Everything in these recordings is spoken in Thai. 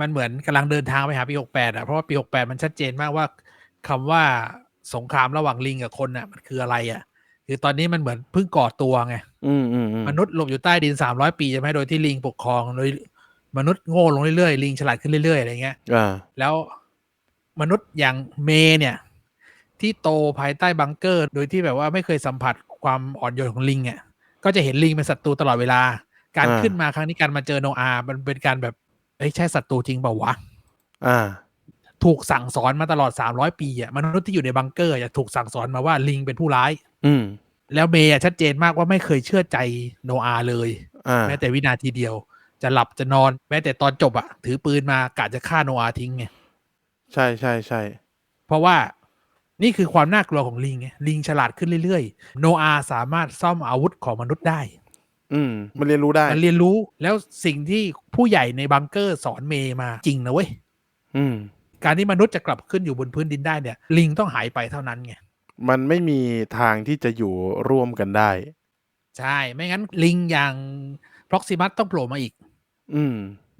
มันเหมือนกำลังเดินทางไปหาปี68อะเพราะว่าปี68มันชัดเจนมากว่าคำว่าสงครามระหว่างลิงกับคนน่ะ มันคืออะไรอะคือตอนนี้มันเหมือนเพิ่งก่อตัวไงอืมอืมอืมมนุษย์หลบอยู่ใต้ดิน300ปีใช่ไหมโดยที่ลิงปกครองโดยมนุษย์โง่ลงเรื่อยๆลิงฉลาดขึ้นเรื่อยๆอะไรเงี้ยอ่าแล้วมนุษย์อย่างเมย์เนี่ย ที่โตภายใต้บังเกอร์ โดยที่แบบว่าไม่เคยสัมผัสความอ่อนโยนของลิงเนี่ยก็จะเห็นลิงเป็นศัตรูตลอดเวลา การอ่าขึ้นมาครั้งนี้การมาเจอโนอาห์มันเป็นการแบบ เอ้ยใช่ศัตรูจริงเปล่าวะอ่า ถูกสั่งสอนมาตลอด300ปีอะมนุษย์ที่อยู่ในบังเกอร์จะถูกสั่งสอนมาว่าลิงเป็นผู้ร้าย อืม แล้วเมย์อะชัดเจนมากว่าไม่เคยเชื่อใจโนอาห์เลยอ่าแม้แต่วินาทีเดียว จะหลับจะนอน แม้แต่ตอนจบอะถือปืนมากะจะฆ่าโนอาห์ทิ้งไงใช่ใช่ใช่เพราะว่านี่คือความน่ากลัวของลิงไงลิงฉลาดขึ้นเรื่อยๆ โนอาห์สามารถซ่อมอาวุธของมนุษย์ได้ อืมมันเรียนรู้ได้ มันเรียนรู้แล้วสิ่งที่ผู้ใหญ่ในบังเกอร์สอนเมย์มาจริงนะเว้ยอืม การที่มนุษย์จะกลับขึ้นอยู่บนพื้นดินได้เนี่ย ลิงต้องหายไปเท่านั้นไงมันไม่มีทางที่จะอยู่ร่วมกันได้ ใช่ ไม่งั้นลิงอย่างพ r ็อกซิมัสต้องโผล่มาอีก อืม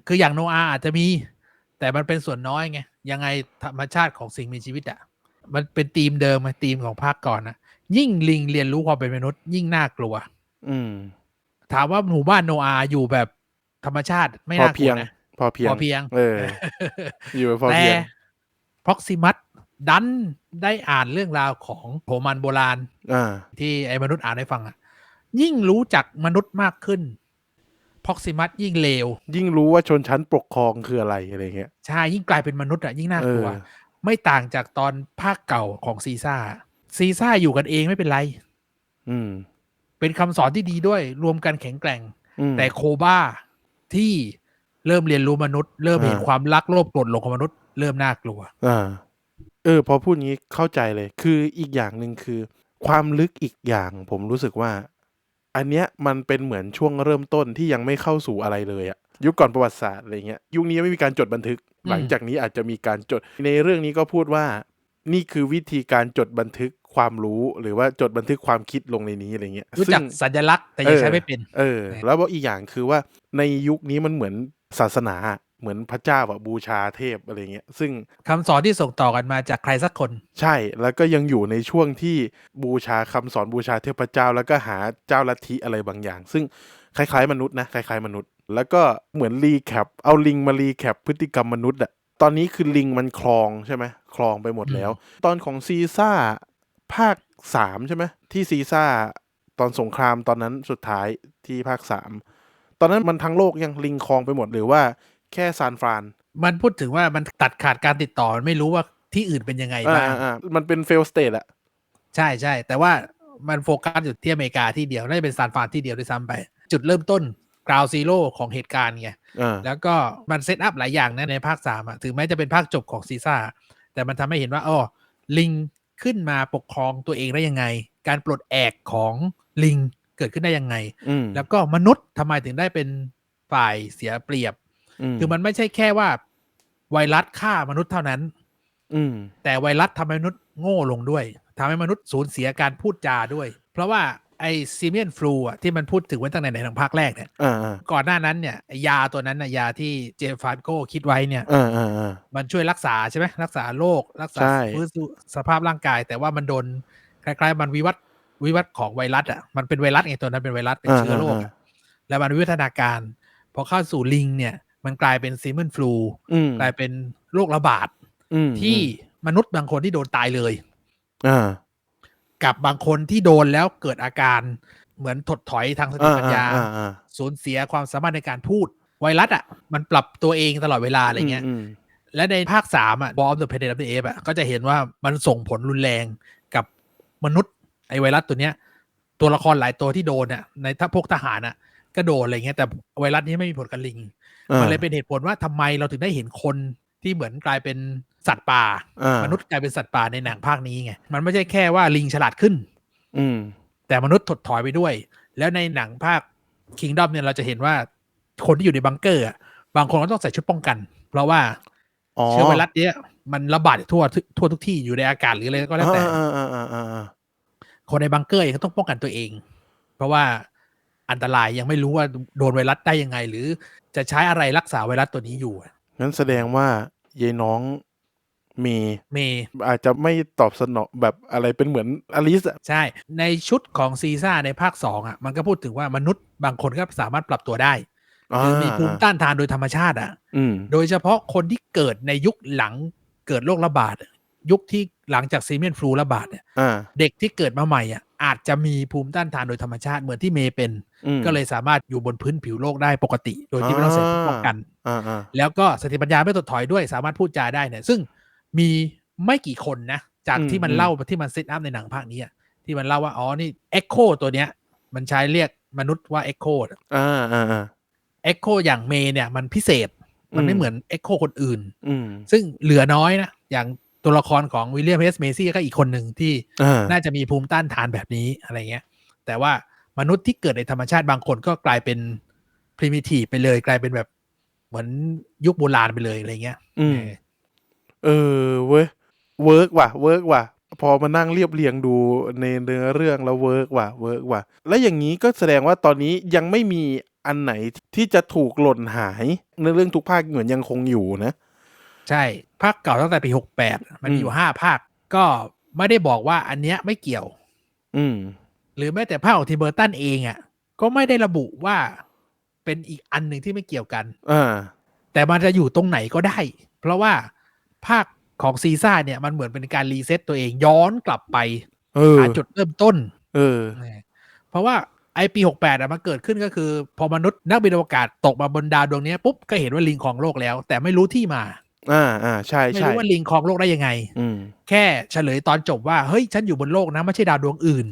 คืออย่างโนอาห์อาจจะมี แต่มันเป็นส่วนน้อยไง ยังไงธรรมชาติของสิ่งมีชีวิตอะมันเป็นธีมเดิมอะธีมของภาคก่อนนะยิ่งลิงเรียนรู้ความเป็นมนุษย์ ยิ่งน่ากลัว อืม ถามว่าหมู่บ้านโนอาห์อยู่แบบธรรมชาติไม่พอน่ากเพีลัยวงนะพอเพียงพอเพียง เออ อยู่แบบพอแต่เพียงพ r ็อกซิมัสดันได้อ่านเรื่องราวของโหมันโบราณอ่าที่ไอ้มนุษย์อ่านให้ฟังอะยิ่งรู้จักมนุษย์มากขึ้นพ r ็อกซิมัสยิ่งเลว ยิ่งรู้ว่าชนชั้นปกครองคืออะไรอะไรเงี้ยใช่ ยิ่งกลายเป็นมนุษย์อะยิ่งน่าเอกลัอวไม่ต่างจากตอนภาคเก่าของซีซ่า ซีซ่าอยู่กันเองไม่เป็นไร อืม เป็นคำสอนที่ดีด้วยรวมกันแข็งแกร่งอืมแต่โคบ้าที่เริ่มเรียนรู้มนุษย์ เริ่มเห็นอ่าความรักโลภโกรธหลงของมนุษย์ เริ่มน่ากลัวอ่าเออ พอพูดงี้เข้าใจเลย คืออีกอย่างหนึ่งคือ ความลึกอีกอย่าง ผมรู้สึกว่า อันเนี้ยมันเป็นเหมือนช่วงเริ่มต้นที่ยังไม่เข้าสู่อะไรเลยอะยุคก่อนประวัติศาสตร์อะไรเงี้ยยุคนี้ยังไม่มีการจดบันทึกอืมหลังจากนี้อาจจะมีการจดในเรื่องนี้ก็พูดว่า นี่คือวิธีการจดบันทึก ความรู้หรือว่าจดบันทึกความคิดลงในนี้อะไรเงี้ยรู้จักซึ่งสัญลักษณ์แต่ยังใช้ไม่เป็น เออ แล้วบอกอีกอย่างคือว่าในยุคนี้มันเหมือนศาสนาอะเหมือนพระเจ้าอะบูชาเทพอะไรเงี้ย ซึ่งคำสอนที่ส่งต่อกันมาจากใครสักคน ใช่แล้วก็ยังอยู่ในช่วงที่บูชาคำสอนบูชาเทพเจ้า แล้วก็หาเจ้าลัทธิอะไรบางอย่าง ซึ่งคล้ายๆ มนุษย์นะคล้ายๆมนุษย์ แล้วก็เหมือนรีแคปเอาลิงมารีแคปพฤติกรรมมนุษย์อะตอนนี้คือลิงมันคลองใช่ไหมคลองไปหมดแล้ว ตอนของซีซ่า ภาคสามใช่ไหมที่ซีซ่าตอนสงครามตอนนั้นสุดท้ายที่ภาคสามตอนนั้นมันทั้งโลกยังลิงคลองไปหมดหรือว่าแค่ซานฟราน มันพูดถึงว่ามันตัดขาดการติดต่อมันไม่รู้ว่าที่อื่นเป็นยังไงอ่าบ้างอ่ามันเป็นเฟลสเตทอะใช่ใช่แต่ว่ามันโฟกัสอยู่ที่อเมริกาที่เดียวน่าจะเป็นซานฟรานที่เดียวด้วยซ้ำไป จุดเริ่มต้นกราวซีโร่ของเหตุการณ์ไงอ่าแล้วก็มันเซตอัพหลายอย่างนะในภาคสามอะถึงแม้จะเป็นภาคจบของซีซ่าแต่มันทำให้เห็นว่าอ๋อลิง ขึ้นมาปกครองตัวเองได้ยังไง การปลดแอกของลิงเกิดขึ้นได้ยังไงอืมแล้วก็มนุษย์ทำไมถึงได้เป็นฝ่ายเสียเปรียบ คือมันไม่ใช่แค่ว่า ไวรัสฆ่ามนุษย์เท่านั้น อืมแต่ไวรัสทำให้มนุษย์โง่ลงด้วยทำให้มนุษย์สูญเสียการพูดจาด้วย เพราะว่า ไอซีเมียนฟลูอะที่มันพูดถึงไว้ตั้งแต่ไหนทางภาคแรกเนี่ยอ่าอ่าก่อนหน้านั้นเนี่ยไอ้ยาตัวนั้นนะยาที่เจฟฟานโกคิดไว้เนี่ยอ่าอ่าอ่ามันช่วยรักษาใช่ไหมรักษาโรครักษาใช่ฟื้นฟูสภาพร่างกาย แต่ว่ามันโดนคล้ายๆ มันวิวัฒน์วิวัฒน์ของไวรัสอะมันเป็นไวรัสไงตัวนั้นเป็นไวรัสเป็นเชื้อโรคอะแล้วมันวิวัฒนาการพอเข้าสู่ลิงเนี่ยมันกลายเป็นซีเมียนฟลูอืมกลายเป็นโรคระบาดอืมที่มนุษย์บางคนที่โดนตายเลย อ่า กับบางคนที่โดนแล้วเกิดอาการเหมือนถดถอยทางสติอ่าปัญญาอ่าอ่าสูญเสียความสามารถในการพูด ไวรัสอะ มันปรับตัวเองตลอดเวลาอะไรเงี้ยมและในภาคสามอะ War of the Planet of the Apes อะก็จะเห็นว่ามันส่งผลรุนแรงกับมนุษย์ไอไวรัสตัวเนี้ย ตัวละครหลายตัวที่โดนอะในถ้าพวกทหารอะก็โดนอะไรเงี้ยแต่ไวรัสนี้ไม่มีผลกับลิงอ่ามันเลยเป็นเหตุผลว่าทำไมเราถึงได้เห็นคน ที่เหมือนกลายเป็นสัตว์ป่าอ่า มนุษย์กลายเป็นสัตว์ป่าในหนังภาคนี้ไงมันไม่ใช่แค่ว่าลิงฉลาดขึ้น อืม แต่มนุษย์ถดถอยไปด้วย แล้วในหนังภาค Kingdom เนี่ยเราจะเห็นว่าคนที่อยู่ในบังเกอร์อะบางคนก็ต้องใส่ชุดป้องกัน เพราะว่าอ๋อเชื้อไวรัสเนี้ยมันระบาดทั่วทั่วทุกที่อยู่ในอากาศหรืออะไรก็แล้วแต่อ่าอ่าอ่าอ่าอ่าคนในบังเกอร์เองก็ต้องป้องกันตัวเอง เพราะว่าอันตรายยังไม่รู้ว่าโดนไวรัสได้ยังไง หรือจะใช้อะไรรักษาไวรัสตัวนี้อยู่อะ งั้นแสดงว่ายายน้องเมีเมย์อาจจะไม่ตอบสนองแบบอะไรเป็นเหมือนอลิสอะใช่ ในชุดของซีซ่าในภาคสองอะ มันก็พูดถึงว่ามนุษย์บางคนก็สามารถปรับตัวได้หรือมีภูมิต้านทานโดยธรรมชาติอะอืมโดยเฉพาะคนที่เกิดในยุคหลังเกิดโรคระบาดอะยุคที่หลังจากซีเมียนฟลูระบาดเนี่ยอ่าเด็กที่เกิดมาใหม่อะ อาจจะมีภูมิต้านทานโดยธรรมชาติเหมือนที่เมย์เป็นอืมก็เลยสามารถอยู่บนพื้นผิวโลกได้ปกติ โดยที่ไม่ต้องใส่ชุดป้องกันอ่าอ่าแล้วก็สติปัญญาไม่ถดถอยด้วย สามารถพูดจาได้เนี่ยซึ่งมีไม่กี่คนนะ จากที่มันเล่าที่มันเซตอัพในหนังภาคนี้อะที่มันเล่าว่า อ๋อ นี่ Echo ตัวเนี้ย มันใช้เรียกมนุษย์ว่า Echo อ่าอ่าอ่า Echo อย่างเมย์เนี่ยมันพิเศษ มันไม่อืมเหมือน Echo คนอื่นอืมซึ่งเหลือน้อยนะอย่าง ตัวละครของวิลเลียมเอสเมซี่ก็อีกคนหนึ่งที่อ่าน่าจะมีภูมิต้านทานแบบนี้อะไรเงี้ย แต่ว่ามนุษย์ที่เกิดในธรรมชาติบางคนก็กลายเป็น primitive ไปเลย กลายเป็นแบบเหมือนยุคโบราณไปเลยอะไรเงี้ยอืมเออเออเว้ยเวิร์กว่ะเวิร์กว่ะพอมานั่งเรียบเรียงดูในเนื้อเรื่องแล้วเวิร์กว่ะเวิร์กว่ะ แล้วอย่างนี้ก็แสดงว่าตอนนี้ยังไม่มีอันไหนที่จะถูกหล่นหายในเรื่องทุกภาคเหมือนยังคงอยู่นะ ใช่ภาคเก่าตั้งแต่ปีหกแปดมันมีอยู่ห้าภาค ก็ไม่ได้บอกว่าอันเนี้ยไม่เกี่ยว อืม หรือแม้แต่ภาคของทีเบอร์ตันเองอะ ก็ไม่ได้ระบุว่าเป็นอีกอันหนึ่งที่ไม่เกี่ยวกันอ่าแต่มันจะอยู่ตรงไหนก็ได้ เพราะว่าภาคของซีซ่าเนี่ยมันเหมือนเป็นการรีเซ็ตตัวเองย้อนกลับไปเออหาจุดเริ่มต้น เออ เพราะว่าไอปีหกแปดอะมันเกิดขึ้นก็คือ พอมนุษย์นักบินอวกาศตกมาบนดาวดวงเนี้ยปุ๊บก็เห็นว่าลิงครองโลกแล้ว แต่ไม่รู้ที่มา อ่าอ่าใช่ ไม่ใช่ รู้ว่าลิงครองโลกได้ยังไง อืม แค่เฉลยตอนจบว่า เฮ้ย ฉันอยู่บนโลกนะไม่ใช่ดาวดวงอื่น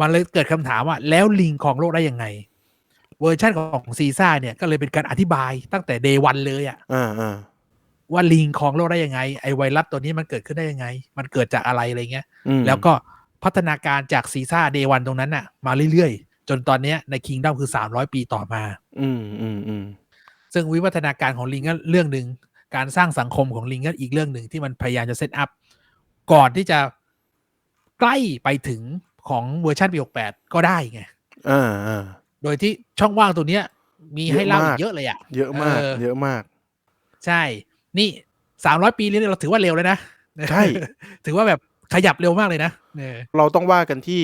มันเลยเกิดคำถามว่า แล้วลิงของโลกได้ยังไง เวอร์ชันของซีซ่าเนี่ยก็เลยเป็นการอธิบายตั้งแต่เดวันเลยอะอ่าอ่าว่าลิงของโลกได้ยังไง ไอไวรัสตัวนี้มันเกิดขึ้นได้ยังไง มันเกิดจากอะไรอะไรเงี้ย อืมแล้วก็พัฒนาการจากซีซ่าเดวันตรงนั้นน่ะ มาเรื่อยๆ จนตอนเนี้ยในคิงด o มคือ 300 ปีต่อมา อืมอืมอืมซึ่งวิวัฒนาการของลิงก็เรื่องหนึ่ง การสร้างสังคมของลิงก็อีกเรื่องหนึ่งที่มันพยายามจะเซตอัพก่อนที่จะใกล้ไปถึงของเวอร์ชันปี68ก็ได้ไงอ่าอ่าโดยที่ช่องว่างตัวเนี้ย มีให้เล่าเยอะอีมากกเยอะเลยอะ เยอะมากเออเยอะมาก ใช่ นี่300ปีนี้เราถือว่าเร็วเลยนะ ใช่ ถือว่าแบบขยับเร็วมากเลยนะเออเราต้องว่ากันที่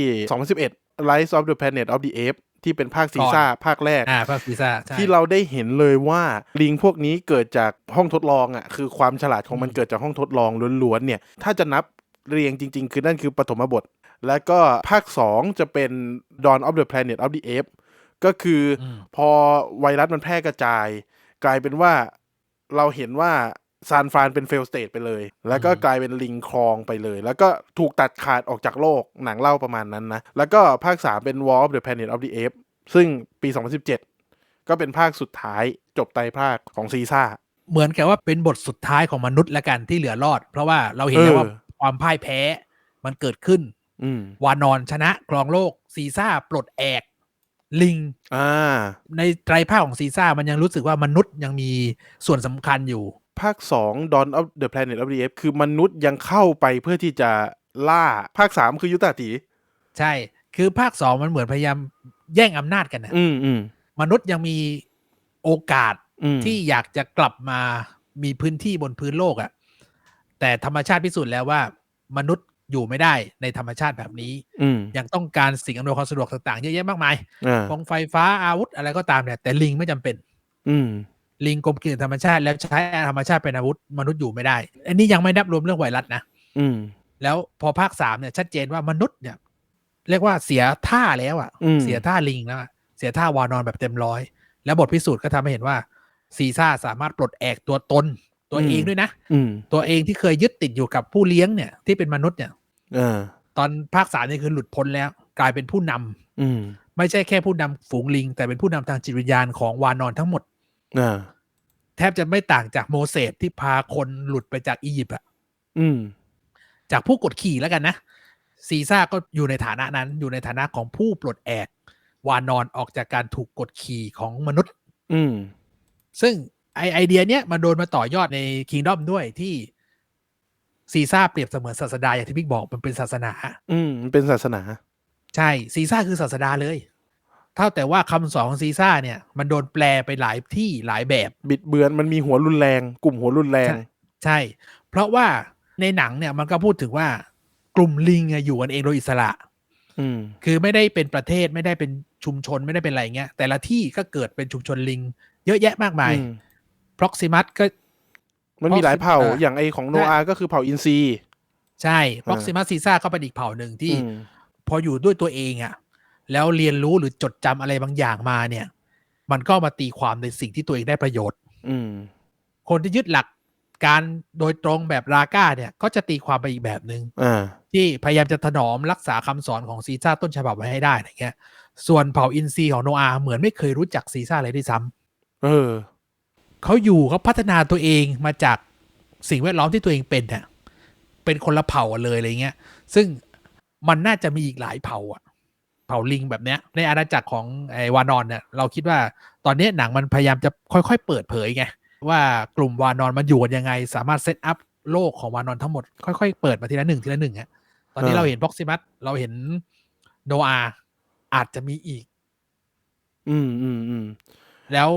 2011 Rise of the Planet of the Apes ที่เป็นภาคซีซ่าภาคแรกอ่าภาคซีซ่าใช่ที่เราได้เห็นเลยว่าลิงพวกนี้เกิดจากห้องทดลองอะคือความฉลาดของมันอืมเกิดจากห้องทดลองล้วนๆเนี่ยถ้าจะนับเรียงจริง ๆ คือนั่นคือปฐมบท แล้วก็ภาค 2 จะเป็น Dawn of the Planet of the Apes ก็คืออมพอไวรัสมันแพร่กระจาย กลายเป็นว่าเราเห็นว่า ซานฟรานเป็นเฟลสเตทไปเลย แล้วก็กลายเป็นลิงคลองไปเลย แล้วก็ถูกตัดขาดออกจากโลกหนังเล่าประมาณนั้นนะ แล้วก็ภาค 3 เป็น War of the Planet of the Apes ซึ่งปี 2017 ก็เป็นภาคสุดท้ายจบไตรภาคของซีซ่า เหมือนกับว่าเป็นบทสุดท้ายของมนุษย์ละกันที่เหลือรอด เพราะว่าเราเห็นแล้วว่าเออความพ่ายแพ้มันเกิดขึ้นอืมวานอนชนะครองโลกซีซ่าปลดแอกลิงอ่าในไตรภาคของซีซ่ามันยังรู้สึกว่ามนุษย์ยังมีส่วนสำคัญอยู่ ภาค 2 Dawn of the Planet of the Apes คือมนุษย์ยังเข้าไปเพื่อที่จะล่าภาค 3 คือยุตาตีใช่ คือภาคสองมันเหมือนพยายามแย่งอำนาจกันนะอืมอืมมนุษย์ยังมีโอกาสอืมที่อยากจะกลับมามีพื้นที่บนพื้นโลกอะ่ะ แต่ธรรมชาติพิสูจน์แล้วว่า มนุษย์อยู่ไม่ได้ในธรรมชาติแบบนี้อืมยังต้องการสิ่งอำนวยความสะดวกต่างๆเยอะแยะมากมายอ่ากองไฟฟ้าอาวุธอะไรก็ตามเนี่ยแต่ลิงไม่จำเป็น อืม ลิงกลมกลืนธรรมชาติ แล้วใช้ธรรมชาติเป็นอาวุธมนุษย์อยู่ไม่ได้ อันนี้ยังไม่นับรวมเรื่องไวรัสนะอืม แล้วพอภาคสามเนี่ยชัดเจนว่ามนุษย์เนี่ย เรียกว่าเสียท่าแล้วอะ่ะ อืม เสียท่าลิงแล้วอะเสียท่าวานอนแบบเต็มร้อย แล้วบทพิสูจน์ก็ทำให้เห็นว่าซีซ่าสามารถปลดแอกตัวตนตัวเองด้วยนะ อืมตัวเองที่เคยยึดติดอยู่กับผู้เลี้ยงเนี่ยที่เป็นมนุษย์เนี่ยอ่าตอนภาคสามนี่คือหลุดพ้นแล้ว กลายเป็นผู้นำอืม ไม่ใช่แค่ผู้นำฝูงลิง แต่เป็นผู้นำทางจิตวิญญาณของวานอนทั้งหมดอ่า แทบจะไม่ต่างจากโมเสสที่พาคนหลุดไปจากอียิปต์อะอืมจากผู้กดขี่แล้วกันนะ ซีซ่าก็อยู่ในฐานะนั้น อยู่ในฐานะของผู้ปลดแอก วานอนออกจากการถูกกดขี่ของมนุษย์ อืมซึ่งไอไอเดียเนี้ยมาโดนมาต่อยอดในคิงดอมด้วยที่ซีซ่าเปรียบเสมือนศาสดาอย่างที่บิ๊กบอกมันเป็นศาสนา อืมมันเป็นศาสนา ใช่ ซีซ่าคือศาสดาเลย เท่าแต่ว่าคำสอนของซีซ่าเนี่ย มันโดนแปลไปหลายที่หลายแบบ บิดเบือนมันมีหัวรุนแรง กลุ่มหัวรุนแรง ใช่ใช่เพราะว่าในหนังเนี่ยมันก็พูดถึงว่ากลุ่มลิงอะอยู่กันเองโดยอิสระอืมคือไม่ได้เป็นประเทศไม่ได้เป็นชุมชนไม่ได้เป็นอะไรเงี้ย แต่ละที่ก็เกิดเป็นชุมชนลิง เยอะแยะมากมายอืม Proximus ก็ มันมีหลายเผ่าเอออย่างไอของโนอาก็คือเผ่าอินซีใช่ Proximus c i s a ก็เป็นอีกเผ่าหนึ่งที่อืมพออยู่ด้วยตัวเองอะ แล้วเรียนรู้หรือจดจำอะไรบางอย่างมาเนี่ย มันก็มาตีความในสิ่งที่ตัวเองได้ประโยชน์ อืมคนที่ยึดหลักการโดยตรงแบบราก้าเนี่ยก็จะตีความไปอีกแบบหนึง่งอ่าที่พยายามจะถนอมรักษาคำสอนของซีซ่าต้นฉบับไว้ให้ได้อะไรเงี้ย ส่วนเผ่าอินซีของโนอาเหมือนไม่เคยรู้จักซีซ่าเลยด้วยซ้ำเออเขาอยู่เขาพัฒนาตัวเองมาจากสิ่งแวดล้อมที่ตัวเองเป็นเนี่ยเป็นคนละเผ่ากันเลยอะไรเงี้ย ซึ่งมันน่าจะมีอีกหลายเผ่าอะ เผ่าลิงแบบเนี้ยในอาณาจักรของไอ้วานอนเนี่ยเราคิดว่าตอนนี้หนังมันพยายามจะค่อยๆ เปิดเผยไงว่ากลุ่มวานอนมันอยู่กันยังไง สามารถเซตอัพโลกของวานอนทั้งหมดค่อยๆ เปิดมาทีละหนึ่งทีละหนึ่งอะตอนนี้อ่าเราเห็นบ็อกซิมัสเราเห็นโนอาอาจจะมีอีก อืมอืมอืมแล้ว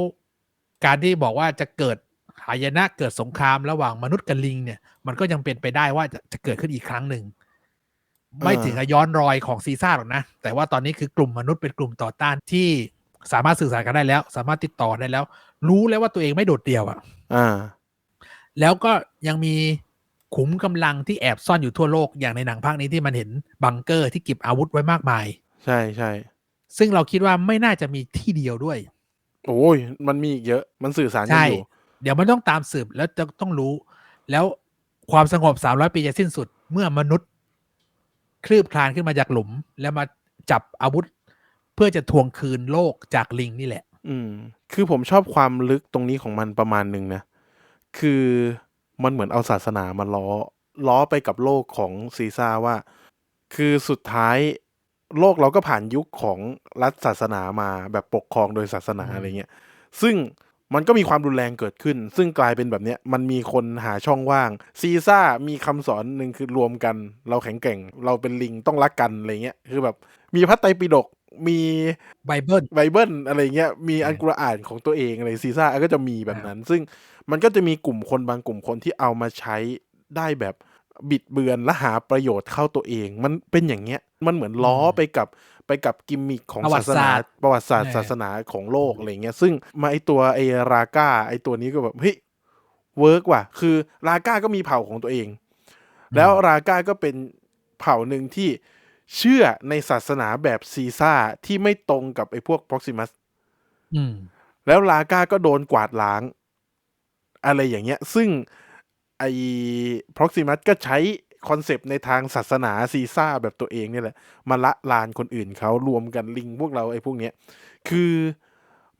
การที่บอกว่าจะเกิดหายนะเกิดสงครามระหว่างมนุษย์กับลิงเนี่ย มันก็ยังเป็นไปได้ว่าจะจะเกิดขึ้นอีกครั้งหนึ่ง ไม่ถึงกับย้อนรอยของซีซ่าหรอกนะ แต่ว่าตอนนี้คือกลุ่มมนุษย์เป็นกลุ่มต่อต้านที่สามารถสื่อสารกันได้แล้ว สามารถติดต่อได้แล้ว รู้แล้วว่าตัวเองไม่โดดเดี่ยวอะ่ะอ่าแล้วก็ยังมีขุมกำลังที่แอบซ่อนอยู่ทั่วโลกอย่างในหนังภาคนี้ที่มันเห็นบังเกอร์ที่เก็บอาวุธไว้มากมาย ใช่ใช่ซึ่งเราคิดว่าไม่น่าจะมีที่เดียวด้วย โอ้ยมันมีอีกเยอะมันสื่อสารกันใช่อยู่เดี๋ยวมันต้องตามสืบแล้วจะต้องรู้ แล้วความสงบ300ปีจะสิ้นสุดเมื่อมนุษย์ คลืบคลานขึ้นมาจากหลุม แล้วมาจับอาวุธ เพื่อจะทวงคืนโลกจากลิงนี่แหละ อืม คือผมชอบความลึกตรงนี้ของมันประมาณหนึ่งนะ คือมันเหมือนเอาศาสนามาล้อ ล้อไปกับโลกของซีซ่าว่า คือสุดท้ายโลกเราก็ผ่านยุคของรัฐศาสนามาแบบปกครองโดยศาสนาอืมอะไรเงี้ย ซึ่ง มันก็มีความรุนแรงเกิดขึ้น ซึ่งกลายเป็นแบบเนี้ยมันมีคนหาช่องว่าง ซีซ่ามีคำสอนหนึ่งคือรวมกัน เราแข็งแกร่ง เราเป็นลิงต้องรักกันอะไรเงี้ยคือแบบมีพระไตรปิฎกมีไบเบิลไบเบิลอะไรเงี้ยมีอันอืมกุรอานของตัวเองอะไรซีซ่าก็จะมีแบบนั้น ซึ่งมันก็จะมีกลุ่มคนบางกลุ่มคนที่เอามาใช้ได้แบบ บิดเบือนและหาประโยชน์เข้าตัวเอง มันเป็นอย่างเงี้ยมันเหมือนล้อไปกับไปกับกิมมิคของประวัศาติสนาศาสตร์ประวัติศาสตร์แน่ศาสนาของโลกอะไรเงี้ยซึ่งมาไอตัวไอราก้าไอตัวนี้ก็แบบเฮ้ยเวิร์กว่ะ คือราก้าก็มีเผ่าของตัวเอง แล้วราก้าก็เป็นเผ่าหนึ่งที่เชื่อในศาสนาแบบซีซ่าที่ไม่ตรงกับไอ้พวก Proximus อืมแล้วลาก้าก็โดนกวาดล้าง อะไรอย่างเงี้ย ซึ่ง ไอ้ Proximus ก็ใช้คอนเซปต์ในทางศาสนาซีซ่าแบบตัวเองเนี่ยแหละ มาละลานคนอื่นเขารวมกันลิงพวกเราไอ้พวกเนี้ย คือ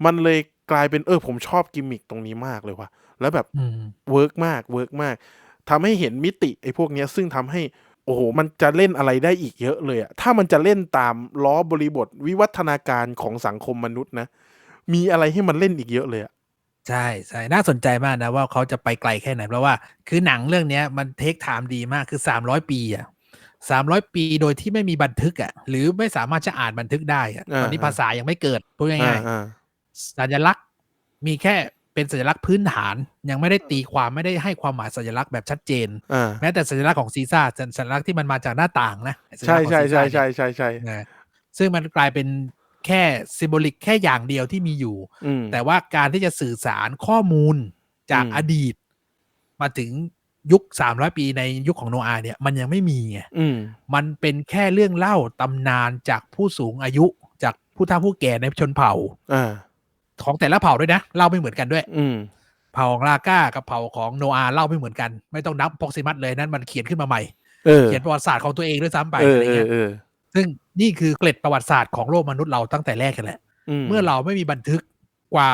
มันเลยกลายเป็นเออผมชอบกิมมิคตรงนี้มากเลยว่ะ แล้วแบบอืมเวิร์กมากเวิร์กมากทำให้เห็นมิติไอ้พวกเนี้ย ซึ่งทำให้โอ้โห มันจะเล่นอะไรได้อีกเยอะเลยอะถ้ามันจะเล่นตามล้อบริบทวิวัฒนาการของสังคมมนุษย์นะ มีอะไรให้มันเล่นอีกเยอะเลยอะ ใช่ใช่น่าสนใจมากนะว่า เขาจะไปไกลแค่ไหน เพราะว่าคือหนังเรื่องเนี้ยมันเทคไทม์ดีมาก คือ 300 ปีอะสามร้อยปีโดยที่ไม่มีบันทึกอะหรือไม่สามารถจะอ่านบันทึกได้อะอ่าตอนนี้ภาษายังไม่เกิด พูดง่ายอ่าๆสัญลักษณ์มีแค่เป็นสัญลักษณ์พื้นฐาน ยังไม่ได้ตีความไม่ได้ให้ความหมายสัญลักษณ์แบบชัดเจนอ่าแม้แต่สัญลักษณ์ของซีซ่าสัญลักษณ์ที่มันมาจากหน้าต่างนะสัญใช่ลักษณ์ของใช่ซีซ่าใช่เนี่ยใช่ใช่ใช่นะซึ่งมันกลายเป็น แค่ซิมโบลิกแค่อย่างเดียวที่มีอยู่อืมแต่ว่าการที่จะสื่อสารข้อมูลจากอืมอดีต มาถึงยุค300ปีในยุคของโนอาห์เนี่ย มันยังไม่มีไงอืมมันเป็นแค่เรื่องเล่าตำนานจากผู้สูงอายุจากผู้เฒ่าผู้แก่ในชนเผ่าอ่าของแต่ละเผ่าด้วยนะเล่าไม่เหมือนกันด้วย อืมเผ่าของลาก้ากับเผ่าของโนอาห์เล่าไม่เหมือนกัน ไม่ต้องนับพ็อกซิมัสเลยนั่นมันเขียนขึ้นมาใหม่เออเขียนประวัติศาสตร์ของตัวเองด้วยซ้ำไปเอออะไรเออเงี้ยเออ ซึ่งนี่คือเกล็ดประวัติศาสตร์ของโลกมนุษย์เราตั้งแต่แรกกันแหละมเมื่อเราไม่มีบันทึกกว่า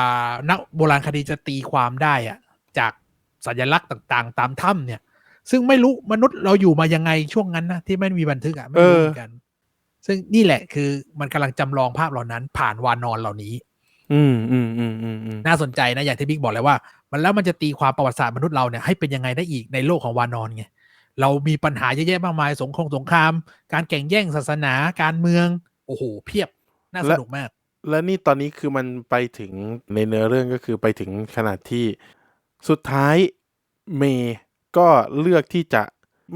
นักโบราณคดีจะตีความได้อะจากสัญลักษณ์ต่างๆ ตามถ้ำเนี่ย ซึ่งไม่รู้มนุษย์เราอยู่มายังไงช่วงนั้นนะที่ไม่มีบันทึกอะไม่รู้เหมือนกัน ซึ่งนี่แหละคือมันกำลังจำลองภาพเหล่านั้น ผ่านวานอนเหล่านี้อืมอืมอืมอืมอืมน่าสนใจนะอย่างที่บิ๊กบอกเลยว่า มันแล้วมันจะตีความประวัติศาสตร์มนุษย์เราเนี่ยให้เป็นยังไงได้อีกในโลกของวานอนไง เรามีปัญหาเยอะแยะมากมายสงครามสงคราม การแข่งแย่งศาสนาการเมือง โอ้โห เพียบน่าสนุกมาก และนี่ตอนนี้คือมันไปถึงในเนื้อเรื่องก็คือไปถึงขนาดที่สุดท้ายเมย์ก็เลือกที่จะ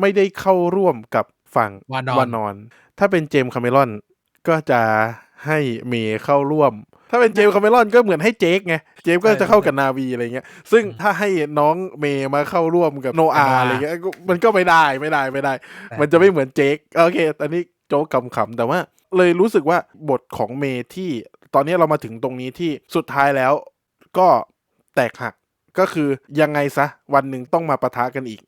ไม่ได้เข้าร่วมกับฝั่งวานอนวานอนถ้าเป็นเจมส์คาเมรอนก็จะ ให้เมย์เข้าร่วม ถ้าเป็นเจมส์คาเมรอนก็เหมือนให้เจคไง เจคก็จะเข้ากับนาวีอะไรเงี้ย ซึ่งถ้าให้น้องเมย์มาเข้าร่วมกับโนอาอะไรเงี้ยก็มันก็ไม่ได้ไม่ได้ไม่ได้ มันจะไม่เหมือนเจคโอเคอันนี้โจ๊กขำๆแต่ว่าเลยรู้สึกว่าบทของเมย์ที่ตอนนี้เรามาถึงตรงนี้ที่สุดท้ายแล้วก็แตกหักก็คือยังไงซะวันหนึ่งต้องมาปะทะกันอีก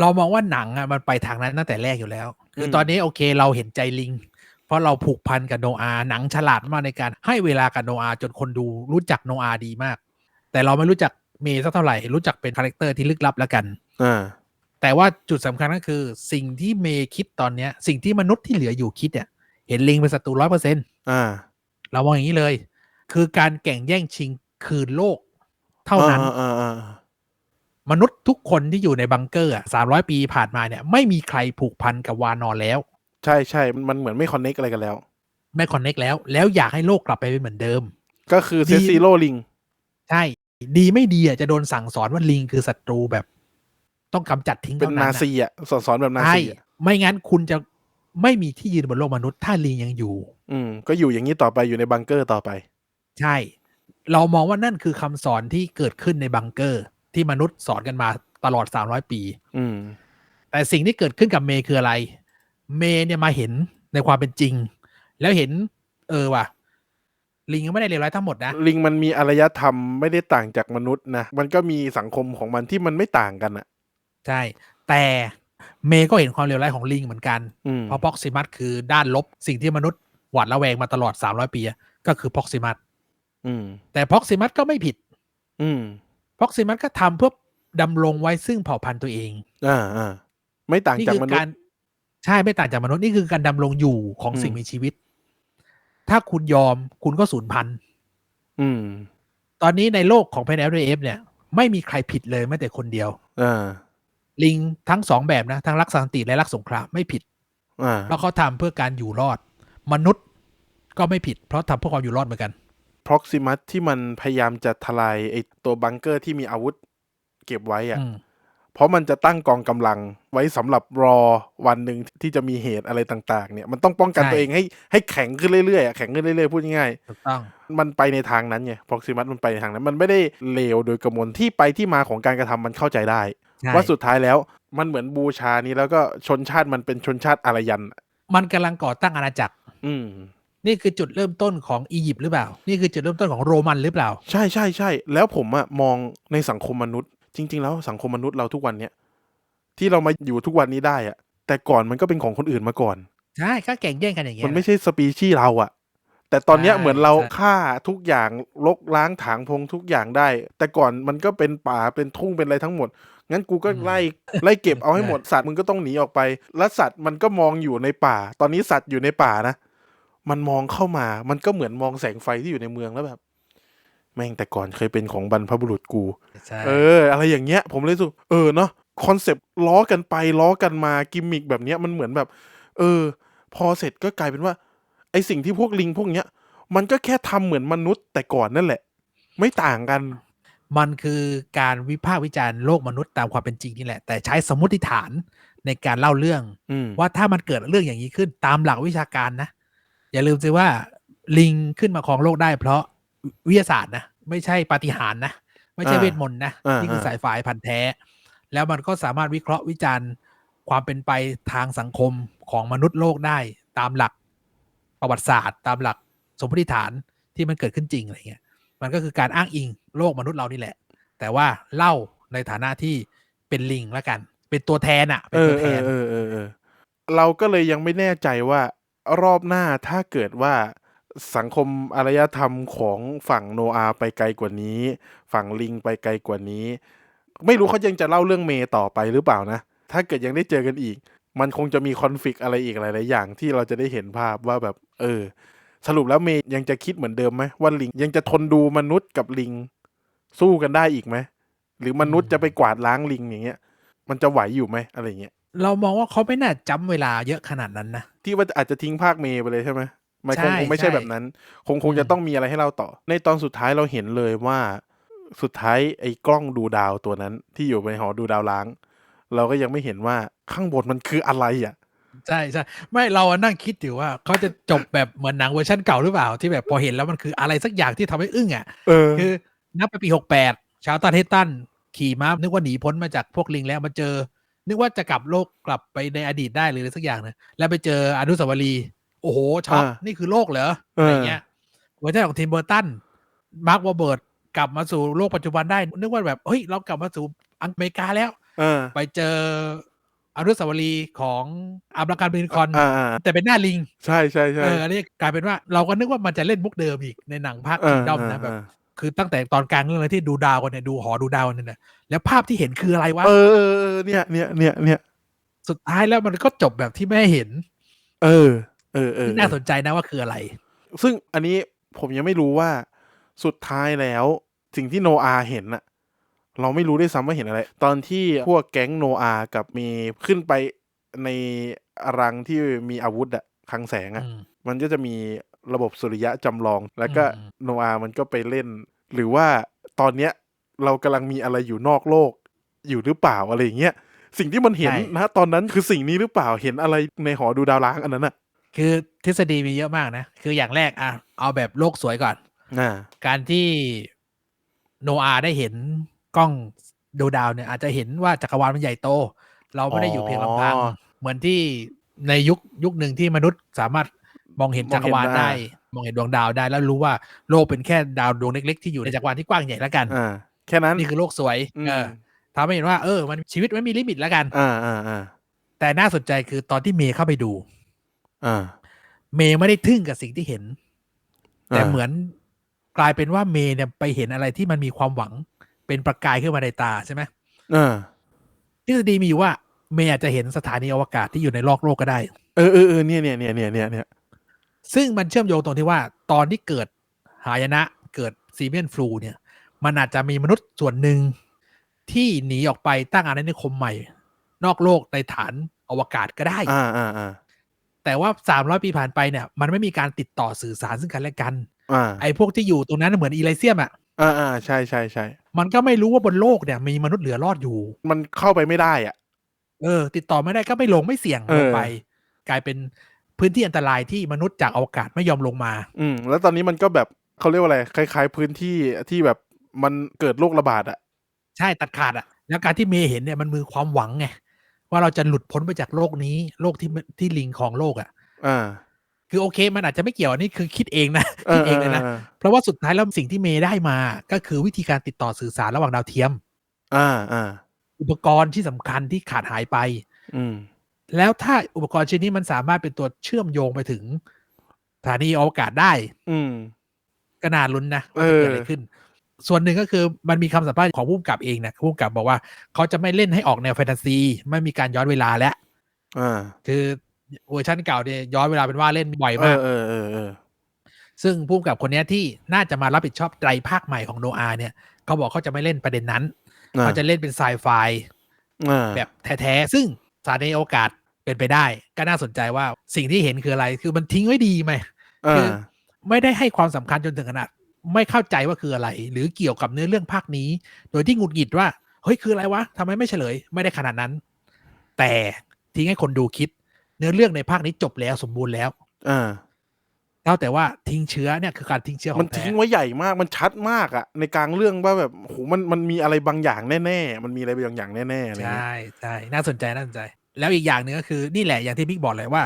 เรามองว่าหนังอะมันไปทางนั้นตั้งแต่แรกอยู่แล้ว คืออมตอนนี้โอเคเราเห็นใจลิง เพราะเราผูกพันกับโนอาหนังฉลาดมากในการให้เวลากับโนอาจนคนดูรู้จักโนอาดีมาก แต่เราไม่รู้จักเมย์สักเท่าไหร่รู้จักเป็นคาแรคเตอร์ที่ลึกลับแล้วกันอ่าแต่ว่าจุดสำคัญก็คือ สิ่งที่เมย์คิดตอนเนี้ย สิ่งที่มนุษย์ที่เหลืออยู่คิดเนี่ยเห็นลิงเป็นศัตรูร้อยเปอร์เซ็นอ่าเรามองอย่างนี้เลย คือการแข่งแย่งชิงคืนโลก เท่านั้นอ่าอ่าอ่ามนุษย์ทุกคนที่อยู่ในบังเกอร์สามร้อยปีผ่านมาเนี่ย ไม่มีใครผูกพันกับวานอนแล้ว ใช่ใช่มันเหมือนไม่คอนเน็กอะไรกันแล้ว ไม่คอนเน็กแล้ว แล้วอยากให้โลกกลับไปเป็นเหมือนเดิม ก็คือเซดีซิโร่ลิง ใช่ ดีไม่ดีอะจะโดนสั่งสอนว่าลิงคือศัตรูแบบ ต้องกำจัดทิ้งเป็นเท่านั้นานน่ะซีอะสอนสอนแบบนาใช่ซีอะไม่งั้นคุณจะไม่มีที่ยืนบนโลกมนุษย์ ถ้าลิงยังอยู่ อืม ก็อยู่อย่างนี้ต่อไปอยู่ในบังเกอร์ต่อไป ใช่ เรามองว่านั่นคือคำสอนที่เกิดขึ้นในบังเกอร์ ที่มนุษย์สอนกันมาตลอด300ปี อืม แต่สิ่งที่เกิดขึ้นกับเมย์คืออะไร เมย์เนี่ยมาเห็นในความเป็นจริง แล้วเห็น เออว่ะ ลิงก็ไม่ได้เลวร้ายทั้งหมดนะ ลิงมันมีอารยธรรมไม่ได้ต่างจากมนุษย์นะ มันก็มีสังคมของมันที่มันไม่ต่างกันอะใช่ แต่เมย์ก็เห็นความเลวร้ายของลิงเหมือนกันอืมเพราะพ็อกซิมัสคือด้านลบสิ่งที่มนุษย์หวาดระแวงมาตลอด300ปีอะก็คือพ็อกซิมัสอืมแต่พ็อกซิมัสก็ไม่ผิดอืมพ็อกซิมัสก็ทำเพื่อดำรงไว้ซึ่งเผ่าพันธุ์ตัวเอง อ่าอ่าไม่ต่างนี่จากคือมนุษการย์ ใช่ไม่ต่างจากมนุษย์นี่คือการดำรงอยู่ของอืมสิ่งมีชีวิต ถ้าคุณยอมคุณก็สูญพันธุ์อืมตอนนี้ในโลกของ p a n l f เนี่ย ไม่มีใครผิดเลยแม้แต่คนเดียวอ่าลิงทั้งสองแบบนะ ทั้งรักสันติและรักสงครามไม่ผิดอ่าเพราะเขาทำเพื่อการอยู่รอด มนุษย์ก็ไม่ผิด เพราะทำเพื่อความอยู่รอดเหมือนกัน proximus ที่มันพยายามจะทลายไอตัวบังเกอร์ที่มีอาวุธเก็บไว้อะอืม เพราะมันจะตั้งกองกำลังไว้สำหรับรอวันหนึ่งที่จะมีเหตุอะไรต่างๆ เนี่ยมันต้องป้องกันใช่ตัวเองให้ให้แข็งขึ้นเรื่อยๆอะแข็งขึ้นเรื่อยๆพูดง่ายถูกต้องๆมันไปในทางนั้นไง proximus มันไปในทางนั้น มันไม่ได้เลวโดยกระมวลที่ไปที่มาของการกระทำมันเข้าใจได้ใช่ว่าสุดท้ายแล้วมันเหมือนบูชานี้แล้วก็ชนชาติมันเป็นชนชาติอารยันอะมันกำลังก่อตั้งอาณาจักร อืมนี่คือจุดเริ่มต้นของอียิปต์หรือเปล่า นี่คือจุดเริ่มต้นของโรมันหรือเปล่า ใช่ใช่ใช่ แล้วผมอะมองในสังคมมนุษย์ จริง ๆ แล้วสังคมมนุษย์เราทุกวันเนี้ยที่เรามาอยู่ทุกวันนี้ได้อะแต่ก่อนมันก็เป็นของคนอื่นมาก่อนใช่ก็แข่งแย่งกันอย่างเงี้ยมันไม่ใช่สปีชีส์เราอะแต่ตอนเนี้ยใช่เหมือนเราใช่ฆ่าทุกอย่างลกล้างถางพงทุกอย่างได้ แต่ก่อนมันก็เป็นป่าเป็นทุ่งเป็นอะไรทั้งหมด งั้นกูก็ไล่ไล่เก็บเอาให้หมดสัตว์มึงก็ต้องหนีออกไป แล้วสัตว์มันก็มองอยู่ในป่า ตอนนี้สัตว์อยู่ในป่านะ มันมองเข้ามา มันก็เหมือนมองแสงไฟที่อยู่ในเมืองแล้วแบบ แม่งแต่ก่อนเคยเป็นของบรรพบุรุษกูใช่เออ อะไรอย่างเงี้ย ผมเลยรู้สึกเออเนาะคอนเซปต์ล้อกันไปล้อกันมากิมมิกแบบเนี้ยมันเหมือนแบบ เออ พอเสร็จก็กลายเป็นว่า ไอสิ่งที่พวกลิงพวกเนี้ย มันก็แค่ทำเหมือนมนุษย์แต่ก่อนนั่นแหละ ไม่ต่างกัน มันคือการวิพากษ์วิจารณ์โลกมนุษย์ตามความเป็นจริงนี่แหละ แต่ใช้สมมติฐานในการเล่าเรื่องอืมว่าถ้ามันเกิดเรื่องอย่างนี้ขึ้นตามหลักวิชาการนะ อย่าลืมสิว่าลิงขึ้นมาครองโลกได้เพราะ วิทยาศาสตร์นะ ไม่ใช่ปาฏิหาริย์นะ ไม่ใช่อ่าเวทมนต์นะอ่านี่คืออ่าสายฝายพันธุ์แท้ แล้วมันก็สามารถวิเคราะห์วิจารณ์ความเป็นไปทางสังคมของมนุษย์โลกได้ตามหลักประวัติศาสตร์ ตามหลักสมมติฐานที่มันเกิดขึ้นจริงอะไรเงี้ย มันก็คือการอ้างอิงโลกมนุษย์เรานี่แหละ แต่ว่าเล่าในฐานะที่เป็นลิงแล้วกัน เป็นตัวแทนอะเป็เอนอตัวเอแทอนเออเออเออเราก็เลยยังไม่แน่ใจว่ารอบหน้าถ้าเกิดว่า สังคมอารยธรรมของฝั่งโนอาไปไกลกว่านี้ ฝั่งลิงไปไกลกว่านี้ ไม่รู้เขายังจะเล่าเรื่องเมย์ต่อไปหรือเปล่านะ ถ้าเกิดยังได้เจอกันอีก มันคงจะมีคอนฟ lict อะไรอีกหลาย ๆ อย่างที่เราจะได้เห็นภาพว่าแบบเออ สรุปแล้วเมย์ยังจะคิดเหมือนเดิมไหมว่าลิงยังจะทนดูมนุษย์กับลิง สู้กันได้อีกไหมหรือมนุษย์จะไปกวาดล้างลิงอย่างเงี้ย มันจะไหวอยู่ไหมอะไรเงี้ยเรามองว่าเขาไม่น่าจำเวลาเยอะขนาดนั้นนะที่ว่าอาจจะทิ้งภาคเมย์ไปเลยใช่ไหม มันคงใช่คงไม่ใช่ใช่แบบนั้น คงคงอืมจะต้องมีอะไรให้เราต่อ ในตอนสุดท้ายเราเห็นเลยว่าสุดท้ายไอ้กล้องดูดาวตัวนั้น ที่อยู่ในหอดูดาวล้าง เราก็ยังไม่เห็นว่าข้างบนมันคืออะไรอะใช่ใช่ไม่เราอะนั่งคิดอยู่ว่าเขาจะจบแบบเหมือนหนังเวอร์ชันเก่าหรือเปล่า ที่แบบพอเห็นแล้วมันคืออะไรสักอย่างที่ทำให้อึ้งอะเออคือนับไปปีหกแปดชาวตันเฮตันขี่ม้านึกว่าหนีพ้นมาจากพวกลิงแล้วมาเจอ นึกว่าจะกลับโลกกลับไปในอดีตได้หรืออะไรสักอย่างนะแล้วไปเจออนุสาวรีย์ โอ้โหช็อกอ่านี่คือโลกเหรอเออออะไรเงี้ยเวอร์ชันของทีมเบอร์ตันมาร์ควอเบิร์ตกลับมาสู่โลกปัจจุบันได้ นึกว่าแบบเฮ้ยเรากลับมาสู่อเมริกาแล้วเออไปเจออนุสาวรีย์ของอับราการบินคอนอ่าอ่าแต่เป็นหน้าลิง ใช่ใช่ใช่เอออันนี้กลายเป็นว่าเราก็นึกว่ามันจะเล่นมุกเดิมอีกในหนังภาคเอคิองดอมเออนะแบบเออคือตั้งแต่ตอนกลางเรื่องเลยที่ดูดาวกันเนี่ยดูหอดูดาวกันเนี่ยแล้วภาพที่เห็นคืออะไรวะเออเออเออเนี่ยเนี่ยเนี่ยเนี่ยสุดท้ายแล้วมันก็จบแบบที่ไม่เห็น เออ เออเออที่น่าสนใจนะว่าคืออะไร ซึ่งอันนี้ผมยังไม่รู้ว่าสุดท้ายแล้วสิ่งที่โนอาเห็นอะเราไม่รู้ด้วยซ้ำว่าเห็นอะไร ตอนที่พวกแก๊งโนอากับมีขึ้นไปในรังที่มีอาวุธอะคลังแสงอะอืมมันก็จะมีระบบสุริยะจำลอง แล้วก็อืมโนอามันก็ไปเล่น หรือว่าตอนเนี้ยเรากำลังมีอะไรอยู่นอกโลก อยู่หรือเปล่าอะไรอย่างเงี้ยสิ่งที่มันเห็นนะตอนนั้นคือสิ่งนี้หรือเปล่าเห็นอะไรในหอดูดาวล้างอันนั้นอะ คือทฤษฎีมีเยอะมากนะ คืออย่างแรกอะเอาแบบโลกสวยก่อนอ่าการที่โนอาได้เห็นกล้องดูดาวเนี่ย อาจจะเห็นว่าจักรวาลมันใหญ่โต เราไม่ได้อยู่เพียงลำพังอ๋อเหมือนที่ในยุคยุคหนึ่งที่มนุษย์สามารถมองเห็นจักรวาลมองเห็นได้ได้ มองเห็นดวงดาวได้แล้วรู้ว่าโลกเป็นแค่ดาวดวงเล็ก ๆ ที่อยู่ในจักรวาลที่กว้างใหญ่แล้วกันอ่าแค่นั้นนี่คือโลกสวยอืมเออทำให้เห็นว่าเออ มันชีวิตไม่มีลิมิตแล้วกัน อ่าอ่าอ่าแต่น่าสนใจคือตอนที่เมย์เข้าไปดูอ่า เมย์ไม่ได้ทึ่งกับสิ่งที่เห็น แต่าเหมือนกลายเป็นว่าเมย์เนี่ยไปเห็นอะไรที่มันมีความหวัง เป็นประกายขึ้นมาในตาใช่ไหมอ่าทฤษฎีมีอยู่ว่า เมย์อาจจะเห็นสถานีอวกาศที่อยู่ในโลกโลกก็ได้ เออเออเออเนี่ยเนี่ยเนี่ยเนี่ยเนี่ยเนี่ยซึ่งมันเชื่อมโยงตรงที่ว่า ตอนที่เกิดหายนะ เกิดซีเมียนฟลูเนี่ย มันอาจจะมีมนุษย์ส่วนหนึ่งที่หนีออกไปตั้งอาณานิคมใหม่ นอกโลกในฐานอวกาศก็ได้ อ่าอ่าอ่า แต่ว่าสามร้อยปีผ่านไปเนี่ย มันไม่มีการติดต่อสื่อสารซึ่งกันและกันอ่าไอ้พวกที่อยู่ตรงนั้นเหมือนอีไลเซียมอะอ่าอ่าใช่ใช่ใช่มันก็ไม่รู้ว่าบนโลกเนี่ย มีมนุษย์เหลือรอดอยู่ มันเข้าไปไม่ได้อะ เออ ติดต่อไม่ได้ก็ไม่ลงไม่เสี่ยงเออลงไป กลายเป็นพื้นที่อันตรายที่มนุษย์จากอวกาศไม่ยอมลงมา อืม แล้วตอนนี้มันก็แบบเขาเรียกว่าอะไร คล้าย ๆ พื้นที่ที่แบบมันเกิดโรคระบาดอะ ใช่ตัดขาดอะแล้วการที่เมย์เห็นเนี่ยมันมือความหวังไง ว่าเราจะหลุดพ้นไปจากโลกนี้ โลกที่ที่ลิงของโลกอะอ่าคือโอเค มันอาจจะไม่เกี่ยวอันนี้คือคิดเองนะเอคิดอเองเลยนะออเพราะว่าสุดท้ายแล้วสิ่งที่เมย์ได้มา ก็คือวิธีการติดต่อสื่อสารระหว่างดาวเทียม อ่าอ่าอุปกรณ์ที่สำคัญที่ขาดหายไป อืมแล้วถ้าอุปกรณ์ชิ้นนี้มันสามารถเป็นตัวเชื่อมโยงไปถึงสถานีอวกาศได้ อืมก็น่าลุ้นนะว่าจะเกิดอะไรเออขึ้น ส่วนหนึ่งก็คือมันมีคำสัมภาษณ์ของผู้กำกับเองนะผู้กำกับบอกว่าเขาจะไม่เล่นให้ออกแนวแฟนตาซีไม่มีการย้อนเวลาแล้วอ่าคือเวอร์ชันเก่าเนี่ยย้อนเวลาเป็นว่าเล่นบ่อยเอมาอกเออเออเออซึ่งผู้กำกับคนเนี้ยที่น่าจะมารับผิดชอบไตรภาคใหม่ของโนอาเนี่ยเขาบอกเขาจะไม่เล่นประเด็นนั้นเขาจะเล่นเป็นไซไฟอ่าแบบแท้ๆซึ่งสถานีอวกาศเป็นไปได้ ก็น่าสนใจว่าสิ่งที่เห็นคืออะไร คือมันทิ้งไว้ดีไหมอ่าคือไม่ได้ให้ความสำคัญจนถึงขนาด ไม่เข้าใจว่าคืออะไร หรือเกี่ยวกับเนื้อเรื่องภาคนี้ โดยที่หงุดหงิดว่า เฮ้ยคืออะไรวะทำไมไม่เฉลย ไม่ได้ขนาดนั้น แต่ทิ้งให้คนดูคิด เนื้อเรื่องในภาคนี้จบแล้วสมบูรณ์แล้วอ่าเท่าแต่ว่าทิ้งเชื้อเนี่ยคือการทิ้งเชื้อขมัอนงแท้ทิ้งไว้ใหญ่มากมันชัดมากอะในกลางเรื่องว่าแบบโหมันมันมีอะไรบางอย่างแน่ๆมันมีอะไรบางอย่างแน่ๆอะไรเงี้ยใช่ใช่น่าสนใจน่าสนใจ แล้วอีกอย่างหนึ่งก็คือนี่แหละอย่างที่บิ๊กบอกเลยว่า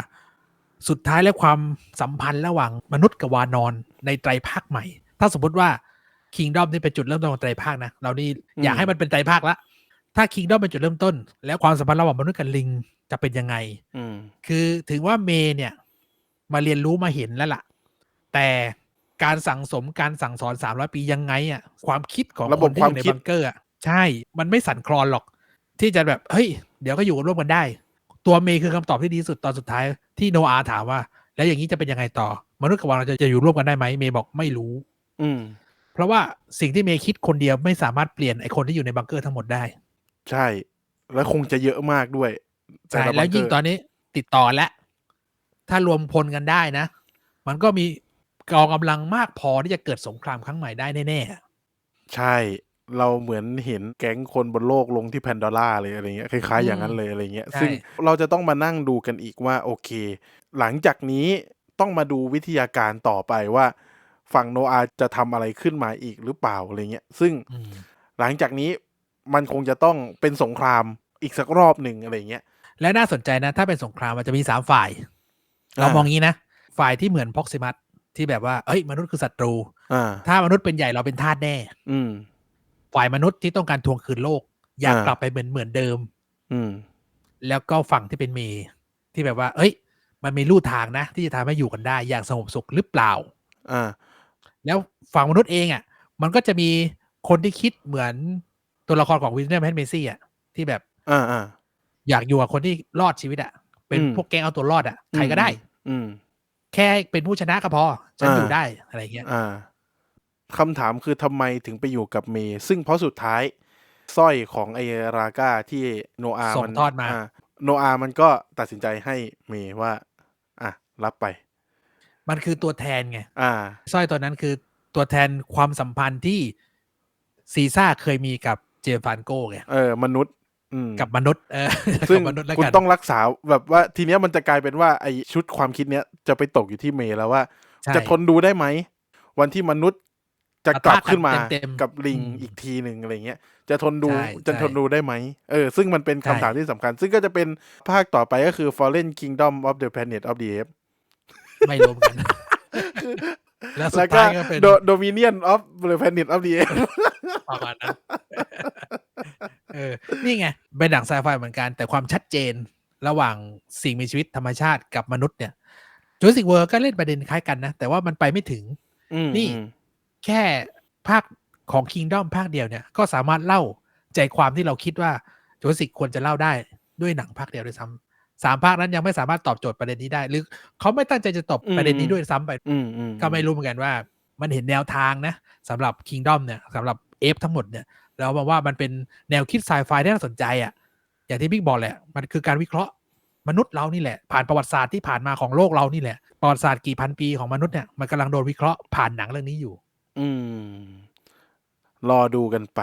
สุดท้ายแล้วความสัมพันธ์ระหว่างมนุษย์กับวานอนในไตรภาคใหม่ ถ้าสมมติว่าคิงดอมนี่เป็นจุดเริ่มต้นของไตรภาคนะเรานี่อยากให้มันเป็นไตรภาคละถ้าคิงดอมเป็นจุดเริ่มต้น แล้วความสัมพันธ์ระหว่างมนุษย์กับลิงจะเป็นยังไงอืมคือถึงว่าเมย์เนี่ย มาเรียนรู้มาเห็นแล้วล่ะ แต่การสั่งสมการสั่งสอนสามร้อยปียังไงอะ ความคิดของระคบบนที่คอวามยู่ในคิดบังเกอร์อะใช่ มันไม่สั่นคลอนหรอก ที่จะแบบเฮ้ย เดี๋ยวก็อยู่กันร่วมกันได้ ตัวเมย์คือคำตอบที่ดีที่สุดตอนสุดท้ายที่โนอาถามว่า แล้วอย่างนี้จะเป็นยังไงต่อ มนุษย์กับวานเราจะจะอยู่ร่วมกันได้ไหมเมย์บอกไม่รู้ อืม เพราะว่าสิ่งที่เมย์คิดคนเดียวไม่สามารถเปลี่ยนไอคนที่อยู่ในบังเกอร์ทั้งหมดได้ ใช่ แล้วคงจะเยอะมากด้วยใช่ต่ะแล้วยิ่งบัเกอร์ตอนนี้ติดต่อและ ถ้ารวมพลกันได้นะ มันก็มีกองกำลังมากพอที่จะเกิดสงครามครั้งใหม่ได้แน่ๆใช่เราเหมือนเห็นแก๊งคนบนโลกลงที่แพนดอร่าเลยอะไรเงี้ยคล้ายๆอย่างนั้นเลยอะไรเงี้ยใช่ซึ่งเราจะต้องมานั่งดูกันอีกว่า โอเค หลังจากนี้ต้องมาดูวิทยาการต่อไปว่า ฝั่งโนอาจะทำอะไรขึ้นมาอีกหรือเปล่าอะไรเงี้ย ซึ่งอืมหลังจากนี้มันคงจะต้องเป็นสงครามอีกสักรอบหนึ่งอะไรเงี้ย และน่าสนใจนะ ถ้าเป็นสงครามมันจะมีสามฝ่าย เราอ่ามมองงี้นะ ฝ่ายที่เหมือนพ็อกซิมัสที่แบบว่าเอ้ยมนุษย์คือศัตรูอ่าถ้ามนุษย์เป็นใหญ่เราเป็นทาสแน่ อืมฝ่ายมนุษย์ที่ต้องการทวงคืนโลก อยากอ่ากกลับไปเหมือนเหมือนเดิม อืมแล้วก็ฝั่งที่เป็นเมย์ที่แบบว่า เอ้ย มันมีลู่ทางนะ ที่จะทำให้อยู่กันได้อย่างสงบสุขหรือเปล่า อ่า แล้วฝั่งมนุษย์เองอะ มันก็จะมีคนที่คิดเหมือนตัวละครของวินเนอร์แมนเมซี่อะที่แบบอ่าอ่าอยากอยู่กับคนที่รอดชีวิตอะ เป็นอืมพวกแก๊งเอาตัวรอดอะใครก็ได้ อืม แค่เป็นผู้ชนะก็พอฉันอ่าอยู่ได้อะไรเงี้ยอ่าคำถามคือทำไมถึงไปอยู่กับเมย์ซึ่งเพราะสุดท้ายสร้อยของไอราก้าที่โนอาส่งมันทอดมา โนอามันก็ตัดสินใจให้เมย์ว่า อะ รับไป มันคือตัวแทนไงอ่าสร้อยตัวนั้นคือตัวแทนความสัมพันธ์ที่ซีซ่าเคยมีกับเจมส์ฟานโก้ไงเออมนุษย์อืมกับมนุษย์เออซึ่งกับมนุษย์แล้วคุณกันต้องรักษาแบบว่าทีเนี้ยมันจะกลายเป็นว่าไอชุดความคิดเนี้ยจะไปตกอยู่ที่เมย์แล้วว่าใช่จะทนดูได้ไหม วันที่มนุษย์จะกลับขึ้นมาปะทะกันเต็มๆกับลิงอืมอีกทีหนึ่งอะไรเงี้ย จะทนดูใช่จะใช่ทนดูได้ไหมเออซึ่งมันเป็นใช่คำถามที่สำคัญ ซึ่งก็จะเป็นภาคต่อไปก็คือ Fallen Kingdom of the Planet of the Apes ไม่รู้เหมือนกันแล้วสุแล้ดวก็ท้ายก็เป็น Do- Dominion of the Planet of the Apes ประมาณนั้นเออ นี่ไงเป็นหนังไซไฟเหมือนกัน แต่ความชัดเจนระหว่างสิ่งมีชีวิตธรรมชาติกับมนุษย์เนี่ยจูสิกเวิร์ก็เล่นประเด็นคล้ายกันนะ แต่ว่ามันไปไม่ถึงอืมนี่อืมแค่ภาคของ Kingdom ภาคเดียวเนี่ย ก็สามารถเล่าใจความที่เราคิดว่าจูสิกควรจะเล่าได้ด้วยหนังภาคเดียวด้วยซ้ำ สามภาคนั้นยังไม่สามารถตอบโจทย์ประเด็นนี้ได้ หรือเขาไม่ตั้งใจจะตอบประเด็นนี้ด้วยซ้ำไปอืมอืมก็ไม่รู้เหมือนกันว่า มันเห็นแนวทางนะสำหรับ Kingdom เนี่ยสำหรับเอฟทั้งหมดเนี่ยเราบอกว่ามันเป็นแนวคิดไซไฟที่น่าสนใจอะ่ะอย่างที่บิ๊กบอกแหละ มันคือการวิเคราะห์มนุษย์เรานี่แหละ ผ่านประวัติศาสตร์ที่ผ่านมาของโลกเรานี่แหละ ประวัติศาสตร์กี่พันปีของมนุษย์เนี่ยมันกำลังโดนวิเคราะห์ผ่านหนังเรื่องนี้อยู่ อืม รอดูกันไป